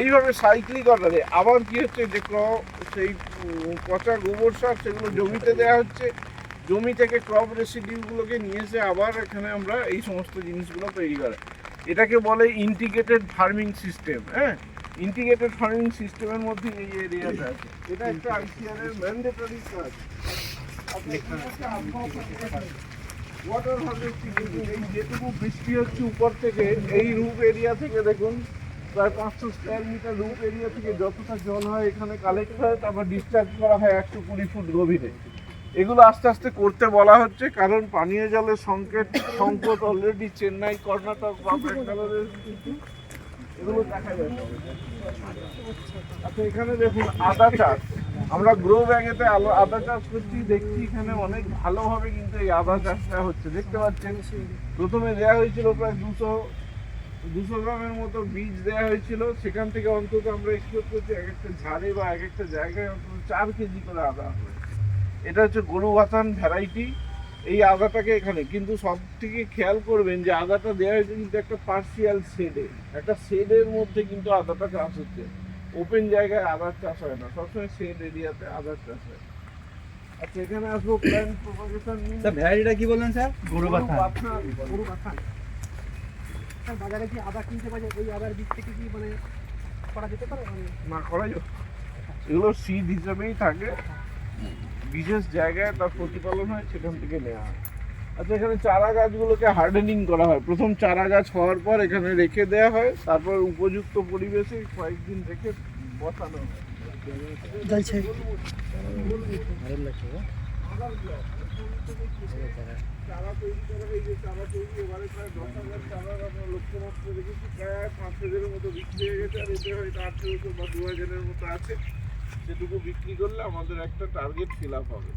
এইভাবে সাইক্লিং করালে আবার কি হচ্ছে, যে সেই পচা গোবর সার সেগুলো জমিতে দেওয়া হচ্ছে। জমি থেকে ক্রপ রেসিডিউগুলোকে নিয়ে এসে আবার এখানে আমরা এই সমস্ত জিনিসগুলো তৈরি করে। এটাকে বলে ইন্টিগ্রেটেড ফার্মিং সিস্টেম হ্যাঁ? ইন্টিগ্রেটেড ফার্মিং সিস্টেমের মধ্যে এই এরিয়াটা আছে। এটা একটা আইসিআর এর ম্যান্ডেটরি কাজ। ওয়াটার হারভেস্টিং এই যেটুকু বৃষ্টি হচ্ছে উপর থেকে, এই রুপ এরিয়া থেকে দেখুন, প্রায় পাঁচশো স্কোয়ার মিটার রুপ এরিয়া থেকে যতটা জল হয় এখানে কালেক্ট হয়, তারপর ডিসচার্জ করা হয় একশো কুড়ি ফুট গভীরে। এগুলো আস্তে আস্তে করতে বলা হচ্ছে, কারণ পানীয় জলের সংকেত সংকট অলরেডি চেন্নাই কর্ণাটক বা ব্যাঙ্গালোরের আচ্ছা এখানে দেখুন, আদা চাষ। আমরা গ্রো ব্যাগেতে আলো, আদা চাষ করছি, দেখছি এখানে অনেক ভালোভাবে কিন্তু এই আদা চাষটা হচ্ছে। দেখতে পাচ্ছেন, প্রথমে দেওয়া হয়েছিল প্রায় দুশো দুশো গ্রামের মতো বীজ দেওয়া হয়েছিল। সেখান থেকে অন্তত আমরা এক্সপোর্ট করছি এক একটা ঝাড়ে বা এক একটা জায়গায় অন্তত চার কেজি করে আদা এটা হচ্ছে গরু বাথান ভ্যারাইটি এই আদাটাকে এখানে কিন্তু সব থেকে খেয়াল করবেন যে আদাটা দেওয়া হয়েছে কিন্তু একটা পার্সিয়াল শেডে একটা শেডের মধ্যে কিন্তু আদাটা চাষ হচ্ছে। ওপেন জায়গায় আদার চাষ হয় না। সবসময় শেড এরিয়াতে আদার চাষ হয়। আচ্ছা এখানে আসব প্ল্যান্ট প্রপাগেশন স্যার ভ্যারাইটিটা কি বললেন স্যার? গরু বাথা গরু বাথা স্যার বাজারে কি আদা কিনতে পাওয়া যায়? ওই আদার বীজ থেকে কি মানে করা যেতে পারে? মানে না করা যাবে এগুলো সিড হিসেবেই থাকে। বিশেষ জায়গায় তার প্রতিপালন হয় সেখান থেকে নেওয়া হয়। আচ্ছা এখানে চারা গাছগুলোকে হার্ডেনিং করা হয়। প্রথম চারা গাছ হওয়ার পর এখানে রেখে দেওয়া হয় তারপর উপযুক্ত পরিবেশে কয়েকদিন রেখে বসানো হয়। চারা তৈরি করা এই যে চারা তৈরি এবারে প্রায় দশ হাজার চারার আমরা লক্ষ্যমাত্রা প্রায় পাঁচ হাজারের মতো বিক্রি হয়ে গেছে আর এতে হয়তো আঠেরোশো বা দু হাজারের মতো আছে। সেটুকু বিক্রি করলে আমাদের একটা টার্গেট ফিল আপ হবে।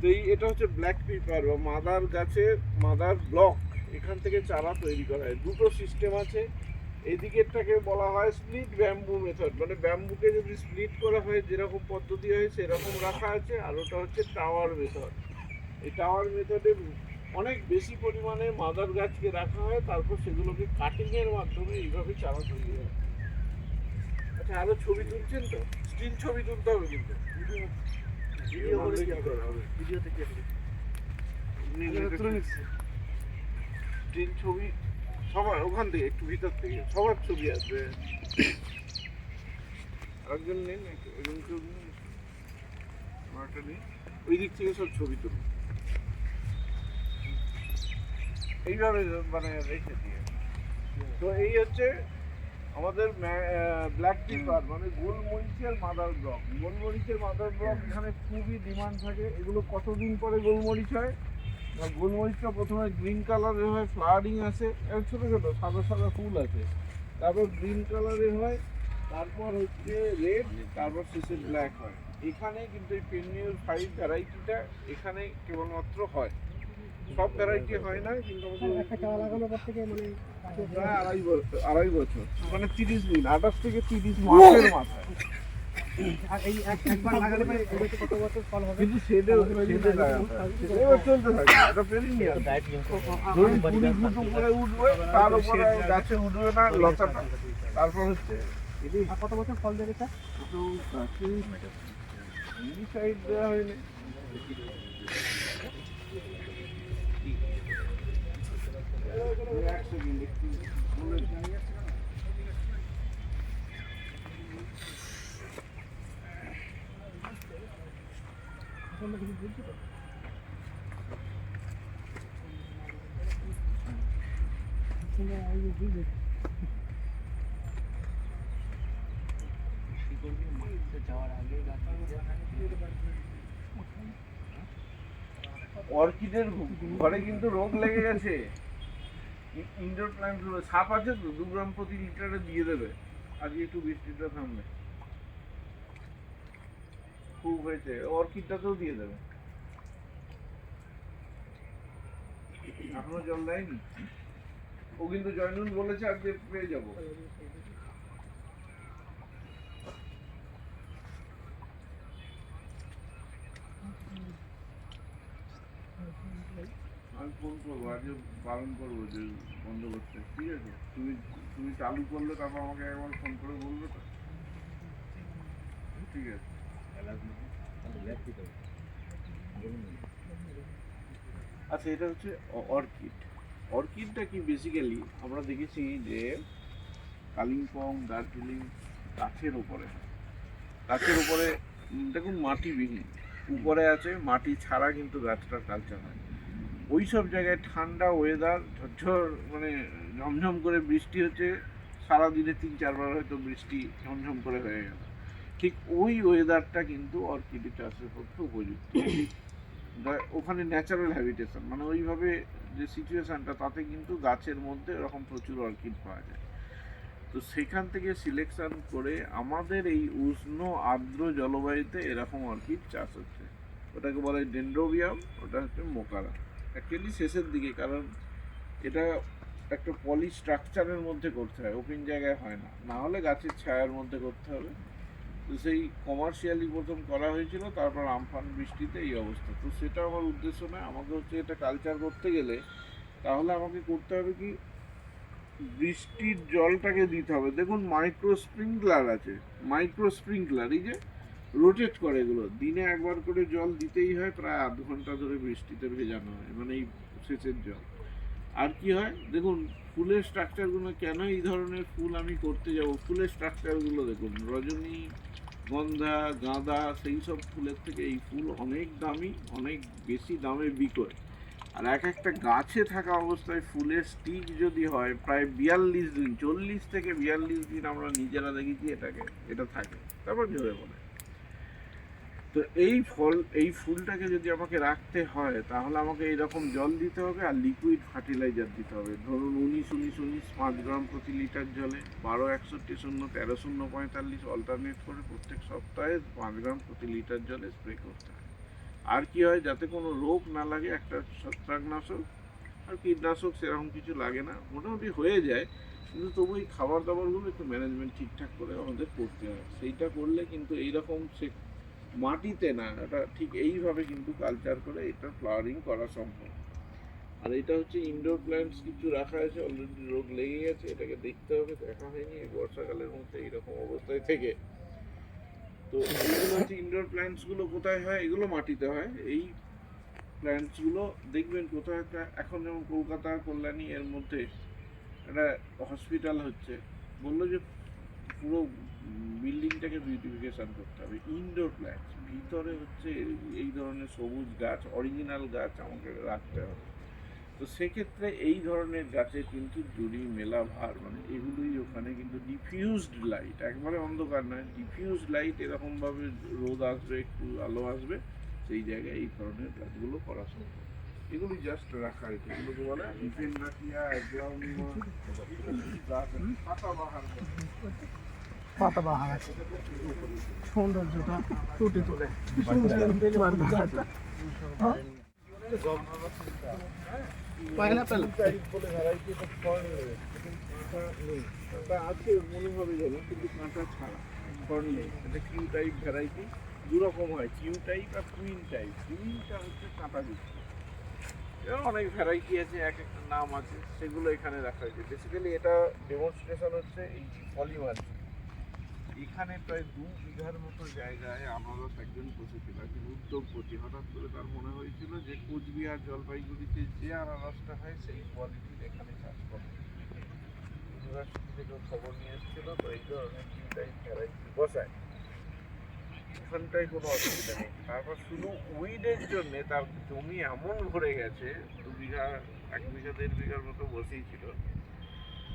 তো এই এটা হচ্ছে ব্ল্যাক পেপার বা মাদার গাছের মাদার ব্লক এখান থেকে চারা তৈরি করা হয়। দুটো সিস্টেম আছে। এদিকেরটাকে বলা হয় স্প্লিট ব্যাম্বু মেথড মানে ব্যাম্বুকে যদি স্প্লিট করা হয়, যেরকম পদ্ধতি হয়, সেরকম রাখা আছে। আর ওটা হচ্ছে টাওয়ার মেথড এই টাওয়ার মেথডে অনেক বেশি পরিমাণে মাদার গাছকে রাখা হয়। তারপর সেগুলোকে কাটিংয়ের মাধ্যমে এইভাবে চারা তৈরি হয়। আচ্ছা আরও ছবি তুলছেন তো? স্টিল ছবি তুলতে হবে কিন্তু। ভিডিও করে কি হবে? ভিডিও থেকে স্টিল ছবি সবার ওখান থেকে একটু ভিতর থেকে সবার ছবি আসবে। আরেকজন নেন একটু একজন কেউ নিন আমারটা নিন ওই দিক থেকে সব ছবি তুলুন এইভাবে মানে রেখে দিয়ে। তো এই হচ্ছে আমাদের ব্ল্যাক পেপার মানে গোলমরিচের মাদার ব্লক গোলমরিচের মাদার ব্লক এখানে খুবই ডিমান্ড থাকে। এগুলো কতদিন পরে গোলমরিচ হয়? গোলমরিচটা প্রথমে গ্রিন কালারের হয় ফ্লাওয়ারিং আসে। এর ছোটো ছোটো, সাদা সাদা ফুল আছে। তারপর গ্রিন কালারের হয়, তারপর হচ্ছে রেড তারপর শেষে ব্ল্যাক হয়। এখানে কিন্তু এই পেন্নিউর ফাইভ ভ্যারাইটিটা এখানে কেবলমাত্র হয়। সব ভ্যারাইটি হয় না কিন্তু আমাদের একটা চারা লাগানোর পর থেকে মানে প্রায় আড়াই বছর আড়াই বছর মানে তিরিশ দিন আঠাশ থেকে তিরিশ মাসের মাথায়। আর এই এক- একবার লাগালে পরে এগুলোতে কত অর্কিডের ঘরে কিন্তু রোগ লেগে গেছে। ইনডোর প্ল্যান্ট সাপ আছে তো, দু গ্রাম প্রতি লিটারে দিয়ে দেবে। আজকে একটু বৃষ্টিটা থামবে। খুব হয়েছে, অর্কিডটাতেও দিয়ে দেবে। এখনও জল দেয়নি? ও কিন্তু জয়নুন বলেছে, আজকে পেয়ে যাব। আমি ফোন করব আজকে বারণ করব যে বন্ধ করতে ঠিক আছে? তুমি তুমি চালু করলে তারপর আমাকে একবার ফোন করে বলবে তো। ঠিক আছে। আচ্ছা এটা হচ্ছে অর্কিড। অর্কিডটা কি বেসিক্যালি আমরা দেখেছি যে কালিম্পং দার্জিলিং গাছের উপরে হয়। গাছের উপরে উম, দেখুন মাটিবিহীন। উপরে আছে মাটি ছাড়া কিন্তু গাছটার কালচার হয় ওই সব জায়গায় ঠান্ডা ওয়েদার ঝরঝর মানে ঝমঝম করে বৃষ্টি হচ্ছে। সারাদিনে তিন চারবার হয়তো বৃষ্টি ঝমঝম করে হয়ে গেল। ঠিক ওই ওয়েদারটা কিন্তু অর্কিড চাষের পক্ষে উপযুক্ত। ওখানে ন্যাচারাল হ্যাবিটেশন মানে ওইভাবে যে সিচুয়েশানটা তাতে কিন্তু গাছের মধ্যে এরকম প্রচুর অর্কিড পাওয়া যায়। তো সেখান থেকে সিলেকশন করে আমাদের এই উষ্ণ, আর্দ্র জলবায়ুতে এরকম অর্কিড চাষ হচ্ছে। ওটাকে বলে ডেন্ড্রোবিয়াম ওটা হচ্ছে মোকারা। অ্যাকচুয়ালি শেষের দিকে, কারণ এটা একটা পলি স্ট্রাকচারের মধ্যে করতে হয় ওপেন জায়গায় হয় না। না হলে গাছের ছায়ার মধ্যে করতে হবে। তো সেই কমার্শিয়ালি প্রথম করা হয়েছিল, তারপর আমফান বৃষ্টিতে এই অবস্থা। তো সেটা আমার উদ্দেশ্য নয়, আমাকে হচ্ছে এটা কালচার করতে গেলে তাহলে আমাকে করতে হবে কি, বৃষ্টির জলটাকে দিতে হবে। দেখুন মাইক্রো স্প্রিংকলার আছে মাইক্রো স্প্রিংকলার এই যে রোটেট করে এগুলো। দিনে একবার করে জল দিতেই হয়, প্রায় আধ ঘণ্টা ধরে বৃষ্টিতে ভেজানো হয় মানে এই সেচের জল। আর কি হয়? দেখুন, ফুলের স্ট্রাকচারগুলো কেন এই ধরনের ফুল আমি করতে যাব? ফুলের স্ট্রাকচারগুলো দেখুন, রজনী, গন্ধা, গাঁদা, সেই সব ফুলের থেকে এই ফুল অনেক দামি, অনেক বেশি দামে বিকোয় আর এক একটা গাছে থাকা অবস্থায় ফুলের স্টিক যদি হয়, প্রায় বিয়াল্লিশ দিন, চল্লিশ থেকে বিয়াল্লিশ দিন আমরা নিজেরা দেখেছি এটাকে, এটা থাকে। তারপর ঝরে পড়ে। তো এই ফল, এই ফুলটাকে যদি আমাকে রাখতে হয়, তাহলে আমাকে এইরকম জল দিতে হবে আর লিকুইড ফার্টিলাইজার দিতে হবে। ধরুন উনিশ উনিশ উনিশ, পাঁচ গ্রাম প্রতি লিটার জলে, বারো, একষট্টি, শূন্য, তেরো, শূন্য, পঁয়তাল্লিশ অল্টারনেট করে প্রত্যেক সপ্তাহে পাঁচ গ্রাম প্রতি লিটার জলে স্প্রে করতে হয়। আর কি হয়, যাতে কোনো রোগ না লাগে, একটা ছত্রাকনাশক আর কীটনাশক সেরকম কিছু লাগে না। মোটামুটি হয়ে যায়, কিন্তু তবু এই খাবার দাবারগুলো একটু ম্যানেজমেন্ট ঠিকঠাক করে আমাদের করতে হয়। সেইটা করলে কিন্তু এইরকম সে মাটিতে না, এটা ঠিক এইভাবে কিন্তু কালচার করে এটা ফ্লাওয়ারিং করা সম্ভব। আর এটা হচ্ছে ইনডোর প্ল্যান্টস কিছু রাখা আছে অলরেডি রোগ লেগে গেছে এটাকে দেখতে হবে, দেখা হয়নি, এই বর্ষাকালের মধ্যে এইরকম অবস্থায় থেকে। তো এইগুলো হচ্ছে ইনডোর প্ল্যান্টসগুলো কোথায় হয়? এগুলো মাটিতে হয়। এই প্ল্যান্টসগুলো দেখবেন কোথাও একটা, এখন যেমন কলকাতা, কল্যাণী এর মধ্যে একটা হসপিটাল হচ্ছে। বলল যে পুরো বিল্ডিংটাকে বিউটিফিকেশন করতে হবে ইনডোর প্ল্যান্টস ভিতরে হচ্ছে এই- ধরনের সবুজ গাছ অরিজিনাল গাছ আমাকে রাখতে হবে। তো সেক্ষেত্রে এই ধরনের গাছের কিন্তু জুড়ি মেলা ভার মানে এগুলোই ওখানে কিন্তু ডিফিউজড লাইট একবারে অন্ধকার নয় ডিফিউজড লাইট এরকমভাবে রোদ আসবে একটু আলো আসবে সেই জায়গায় এই ধরনের গাছগুলো করা সম্ভব। এগুলি জাস্ট রাখা হয়েছে এগুলোকে বলে গাছ পাতাবাহার গাছ। পাতা বাহার আছে। সৌন্দর্যটা ফুটে তোলে। পাইনাপেল। আছে মনে হবে কিন্তু কাঁটা ছাড়া নেই এটা কিউ টাইপ ভ্যারাইটি দু হয় কিউ টাইপ আর কুইন টাইপ কুইনটা হচ্ছে কাঁটা যুক্ত অনেক ভ্যারাইটি আছে, এক একটা নাম আছে, সেগুলো এখানে রাখা হয়েছে। বেসিক্যালি এটা ডেমনস্ট্রেশন হচ্ছে এই পলিমার এখানে প্রায় দু বিঘার মতো জায়গায় আনারস একজন একজন উদ্যোগপতি হঠাৎ করে তার মনে হয়েছিল যে কোচবিহার জলপাইগুড়িতে যে আনারসটা হয়, সেই কোয়ালিটির এখানে চাষ করে ইউনিভার্সিটি থেকে খবর নিয়ে তো ভ্যারাইটি বসায় কোনো অসুবিধা নেই। তারপর শুধু উইডের জন্য তার জমি এমন ভরে গেছে, দু বিঘা, এক বিঘা, দেড় বিঘার মতো বসেই ছিল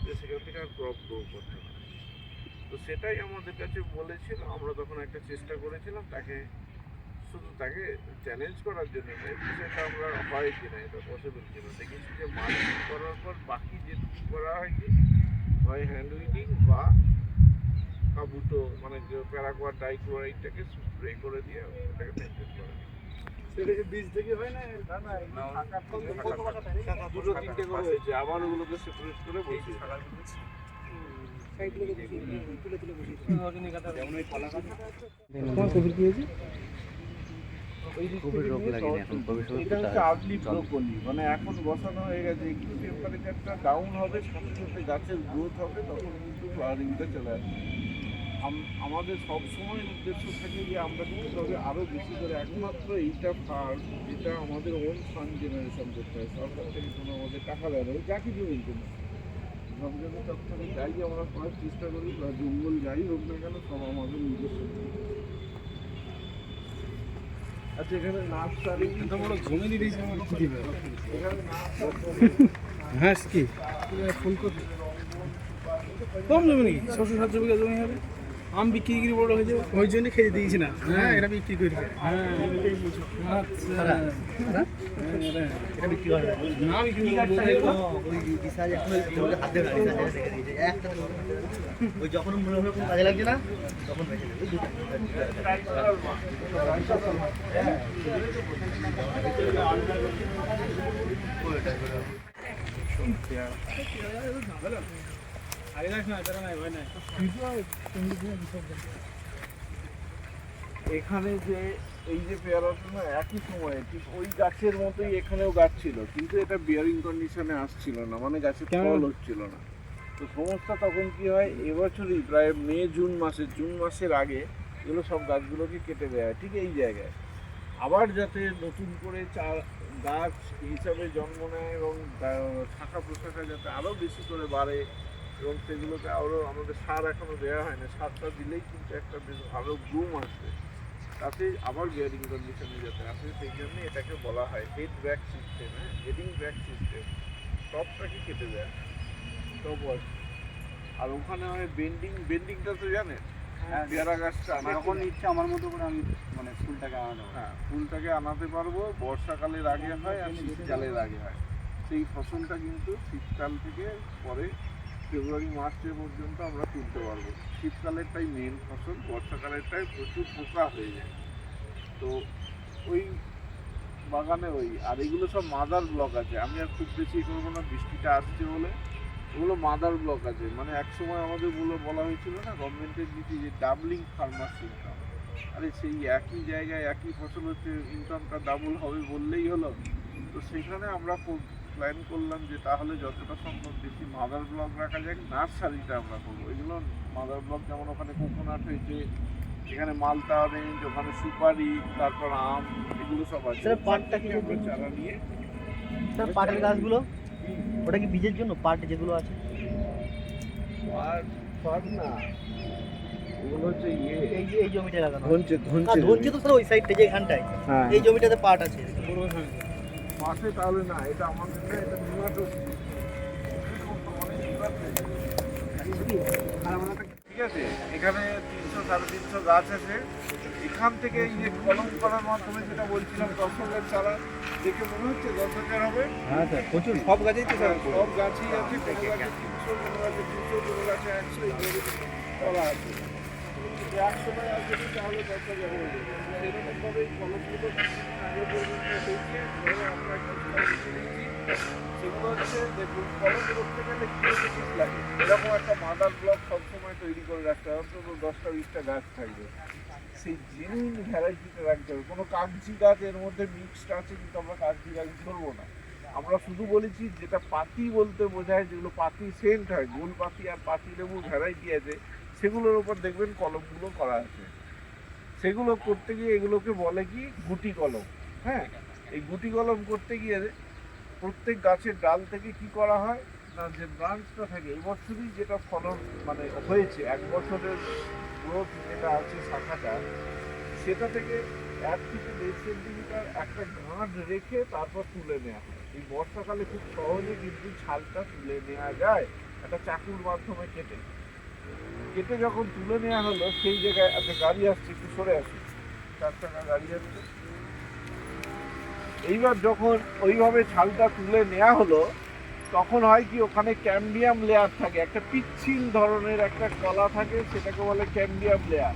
যে সেখান থেকে আর ক্রপ গ্রো করতে পারে তো সেটাই আমাদের কাছে বলেছিল আমরা তখন একটা চেষ্টা করেছিলাম তাকে শুধু তাকে চ্যালেঞ্জ করার জন্য নয় সেটা আমরা হয় কিনা এটা পসিবল কিনা। দেখেছি যে মার্কেট করার পর বাকি যেটুকু করা হয় কি হয় হ্যান্ড উইডিং বা কাবুটো মানে যে প্যারাকোয়া ডাইক্লোরাইডটাকে স্প্রে করে দিয়ে ওটাকে মেনটেন করে। সেটাকে বীজ থেকে হয় না? দুটো তিনটে করে। হয়েছে আবার ওগুলোকে সেপারেট করে বসিয়ে এটা মানে এখন বসানো হয়ে গেছে ডাউন হবে সাথে সাথে গাছের গ্রোথ হবে তখন কিন্তু চলে আসবে আম- আমাদের সবসময় উদ্দেশ্য থাকে যে আমরা কিন্তু তবে আরও বেশি করে একমাত্র এইটা ফার্ম যেটা আমাদের ওন ফান্ড জেনারেশন করতে হয়, সরকার থেকে কোনো আমাদের টাকা দেয় না যা কিছু কিন্তু সবজায়গা চত্বরে যাই আমরা করার চেষ্টা করি বা জঙ্গল যাই হোক না কেন সব আমাদের নিজস্ব। আচ্ছা এখানে কি দিবে এখানে নার্সারি হ্যাঁ কি ফুলকপি কম জমি নাকি? ছশো সাতশো বিঘা জমি হবে? আম বিক্রি করে বড় হয়ে যাবে ওই জন্য খেয়ে দিয়েছি না। হ্যাঁ এটা বিক্রি করি ওই যখন মনে হবে কাজে লাগছে না? তখন এখানে যে এই যে পেয়ারাটা না একই সময়ে ঠিক ওই গাছের মতোই এখানেও গাছ ছিল কিন্তু এটা বিয়ারিং কন্ডিশনে আসছিল না মানে গাছের ফল হচ্ছিল না। তো সমস্যা তখন কি হয় এবছরই প্রায় মে জুন মাসে জুন মাসের আগে এগুলো সব গাছগুলোকে কেটে দেওয়া হয় ঠিক এই জায়গায়। আবার যাতে নতুন করে চার গাছ হিসাবে জন্ম নেয় এবং শাখা প্রশাখা যাতে আরও বেশি করে বাড়ে এবং সেগুলোকে আরও আমাদের সার এখনও দেওয়া হয় না সারটা দিলেই কিন্তু একটা বেশ ভালো গ্রুম আসবে। তাতে আবার বিয়ারিং কন্ডিশনে যাতে আসে সেই জন্য এটাকে বলা হয় হেড ব্যাক সিস্টেম হ্যাঁ? হেডিং ব্যাক সিস্টেম টপটাকে কেটে দেয়? Top wash. আর ওখানে হয় বেন্ডিং বেন্ডিংটা তো জানেন? পেয়ারা গাছটা যখন ইচ্ছা আমার মতো করে আমি মানে ফুলটাকে আনানো হ্যাঁ ফুলটাকে আনাতে পারব। বর্ষাকালের আগে হয় আর শীতকালের আগে হয়। সেই ফসলটা কিন্তু শীতকাল থেকে পরে ফেব্রুয়ারি মার্চের পর্যন্ত আমরা তুলতে পারব। শীতকালেরটাই মেন ফসল বর্ষাকালেরটাই প্রচুর পোকা হয়ে যায়। তো ওই বাগানে ওই, আর এগুলো সব মাদার ব্লক আছে। আমি আর খুব বেশি করব না, বৃষ্টিটা আসছে বলে। ওগুলো মাদার ব্লক আছে। মানে এক সময় আমাদের বলে, বলা হয়েছিল না, গভর্নমেন্টের দিকে যে ডাবলিং ফার্মার্স ইনকাম আরে সেই একই জায়গায় একই ফসল হচ্ছে ইনকামটা ডাবল হবে বললেই হলো। তো সেখানে আমরা প্ল্যান করলাম যে তাহলে যতটা সম্ভব বেশি মাদার ব্লক রাখা যায় নার্সারিটা আমরা করব। এগুলো মাদার ব্লক যেমন ওখানে কোকোনাট হয়েছে এখানে মালটা অরেঞ্জ ওখানে সুপারি তারপর আম এগুলো সব আছে। পাটটা কি আমরা চারা নিয়ে স্যার পাটের গাছগুলো? ওটা কি বীজের জন্য? পাট যেগুলো আছে। পাট পাট না। ওগুলো হচ্ছে ইয়ে। এই যে এই জমিটা লাগানো ধনচে ধরছে তো স্যার ওই সাইডটা যে এখানটায় হ্যাঁ। এই জমিটাতে পাট আছে। পাশে তাহলে না এটা আমাদের না এটা ঠিক আছে এখানে তিনশো সাড়ে তিনশো গাছ আছে। এখান থেকে এই যে কলম করার মাধ্যমে যেটা বলছিলাম দর্শকের চারা দেখে মনে হচ্ছে দর্শকের হবে। হ্যাঁ স্যার প্রচুর সব গাছেই তো হ্যাঁ, সব গাছই আছে কোনো গাছে তিনশো কোনো গাছে কোনো গাছে একশো এইভাবে আছে। দশটা গাছ থাকবে সেই রাখতে হবে কোনো গাছ এর মধ্যে মিক্সড আছে কিন্তু আমরা গাছ ধরবো না আমরা শুধু বলেছি যেটা পাতি বলতে বোঝায় যেগুলো পাতি সেন্ট হয়, গোল পাতি আর পাতি লেবু ভ্যারাইটি আছে সেগুলোর উপর দেখবেন কলমগুলো করা আছে। সেগুলো করতে গিয়ে এগুলোকে বলে কি? গুটি কলম। হ্যাঁ? এই গুটি কলম করতে গিয়ে প্রত্যেক গাছের ডাল থেকে কি করা হয়? না, যে ব্রাঞ্চটা থাকে, এই বছরই যেটা ফলন মানে হয়েছে, এক বছরের গ্রোথ যেটা আছে শাখাটা, সেটা থেকে এক থেকে দেড় সেন্টিমিটার একটা গাঁট রেখে তারপর তুলে নেওয়া হয়। এই বর্ষাকালে খুব সহজে কিন্তু ছালটা তুলে নেওয়া যায়, একটা চাকুর মাধ্যমে কেটে। কেটে যখন তুলে নেওয়া হলো, সেই জায়গায় একটা গাড়ি আসছে, একটু সরে আসে। চার চাকা গাড়ি আসছে। এইবার যখন ওইভাবে ছালটা তুলে নেওয়া হলো, তখন হয় কি, ওখানে ক্যাম্বিয়াম লেয়ার থাকে। একটা পিচ্ছিল ধরনের একটা কলা থাকে, সেটাকে বলে ক্যাম্বিয়াম লেয়ার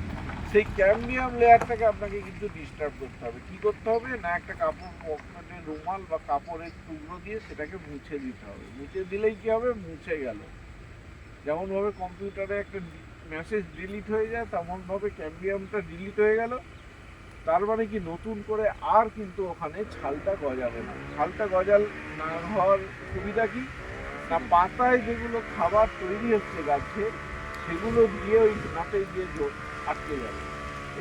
সেই ক্যাম্বিয়াম লেয়ারটাকে আপনাকে কিন্তু ডিস্টার্ব করতে হবে। কি করতে হবে? না একটা কাপড় পকেটে রুমাল বা কাপড়ের টুকরো দিয়ে সেটাকে মুছে দিতে হবে। মুছে দিলেই কি হবে? মুছে গেল। যেমনভাবে কম্পিউটারে একটা মেসেজ ডিলিট হয়ে যায়, তেমনভাবে ক্যাম্বিয়ামটা ডিলিট হয়ে গেল। তার মানে কি, নতুন করে আর কিন্তু ওখানে ছালটা গজাবে না। ছালটা গজাল না হওয়ার সুবিধা কি? না পাতায় যেগুলো খাবার তৈরি হচ্ছে গাছে, সেগুলো দিয়ে ওই গাঁটে গিয়ে আটকে যাবে।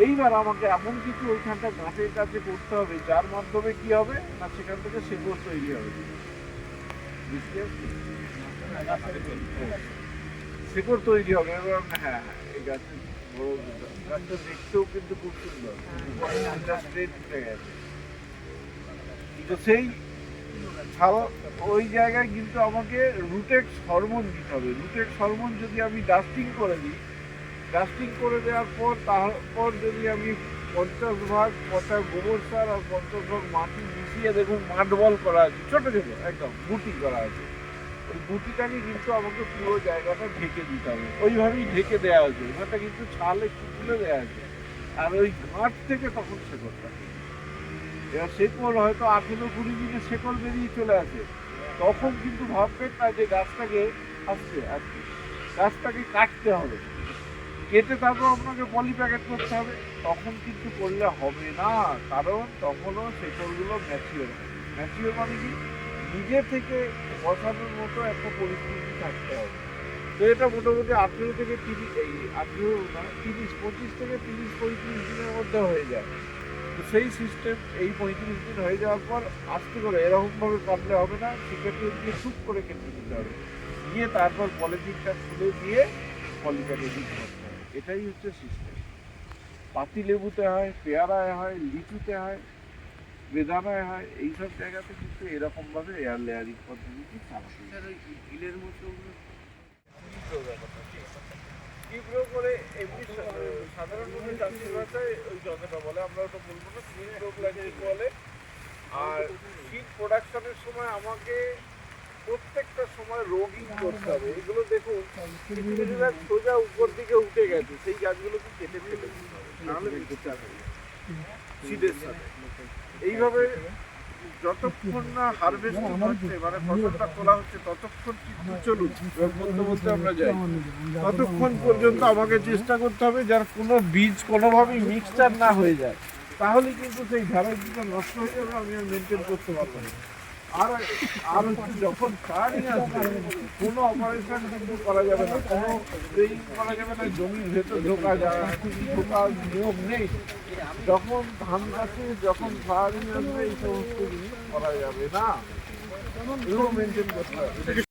এইবার আমাকে এমন কিছু ওইখানটা গাঁটের কাছে করতে হবে, যার মাধ্যমে কি হবে? না সেখান থেকে সেগুলো তৈরি হবে। বুঝতে? শেকড় তৈরি হবে, এবং হ্যাঁ এই গাছের গাছটা দেখতেও কিন্তু খুব সুন্দর। গাছটা উঠে গেছে। তো সেই ওই জায়গায় কিন্তু আমাকে রুটেক্স হরমোন দিতে হবে। রুটেক্স হরমোন যদি আমি ডাস্টিং করে দিই ডাস্টিং করে দেওয়ার পর তারপর যদি আমি পঞ্চাশ ভাগ পচা গোবর সার আর পঞ্চাশ ভাগ মাটি মিশিয়ে দেখুন মাঠ বল করা আছে, ছোট ছোট, একদম গুটি করা আছে। ওই গুটিটাকে কিন্তু আমাকে পুরো জায়গাটা ঢেকে দিতে হবে। ওইভাবেই ঢেকে দেওয়া হয়েছে। ওখানটা কিন্তু ছাল একটু তুলে দেওয়া আছে আর ওই ঘাট থেকে তখন শেকড়টা এবার শেকড় হয়তো আঠেরো কুড়ি দিনে শেকড় বেরিয়ে চলে আসে। তখন কিন্তু ভাববেন না যে গাছটাকে আসছে। কি। গাছটাকে কাটতে হবে। কেটে তারপর আপনাকে পলি প্যাকেট করতে হবে। তখন কিন্তু করলে হবে না। কারণ তখনও শেকড়গুলো ম্যাচিওর ম্যাচিওর মানে কি? নিজে থেকে বসানোর মতো একটা পরিস্থিতি থাকতে হবে। তো এটা মোটামুটি আঠেরো থেকে তিরিশ, এই আঠেরো না তিরিশ, পঁচিশ থেকে তিরিশ, পঁয়ত্রিশ দিনের মধ্যে হয়ে যায়। তো সেই সিস্টেম এই পঁয়ত্রিশ দিন হয়ে যাওয়ার পর আস্তে করে এরকমভাবে কাটলে হবে না সেক্ষেত্রে দিয়ে টুক করে কেটে দিতে হবে। দিয়ে তারপর পলিথিনটা খুলে দিয়ে পলিপ্যাকেজিং করতে হবে। এটাই হচ্ছে সিস্টেম পাতি লেবুতে হয়, পেয়ারায় হয়, লিচুতে হয় বেদানায় হয় এইসব জায়গাতে কিন্তু এরকমভাবে এয়ার লেয়ারিং পদ্ধতি চালাতে হয়। গিলের মতো তীব্র করে এমনি সা- সাধারণভাবে চাষির ভাষায় ওই যতটা বলে আমরা ওটা বলব না তীব্র প্ল্যান্টিং বলে। আর সিড প্রোডাকশনের সময় আমাকে প্রত্যেকটা সময় রোগিং করতে হবে। এগুলো দেখুন গাছ সোজা উপর দিকে উঠে গেছে সেই গাছগুলোকে কেটে ফেলে দিতে হবে। নাহলে সিডের সাথে। এইভাবে যতক্ষণ না হারভেস্টিং হচ্ছে মানে ফসলটা তোলা হচ্ছে, ততক্ষণ কিন্তু চলুন বলতে বলতে আমরা যাই। ততক্ষণ পর্যন্ত আমাকে চেষ্টা করতে হবে যার কোনো বীজ কোনোভাবেই মিক্সচার না হয়ে যায়। তাহলে কিন্তু সেই ভ্যারাইটিটা নষ্ট হয়ে যাবে, আমি মেনটেন করতে পারব না। আর আর যখন সারই আসবে, কোনো অপারেশন করা যাবে না। কোনো ট্রেনিং করা যাবে না, জমির ভেতর ঢোকা যায় না ঢোকার নিয়ম নেই। যখন ধান গাছে যখন সারই আসবে এই সমস্ত জিনিস করা যাবে না।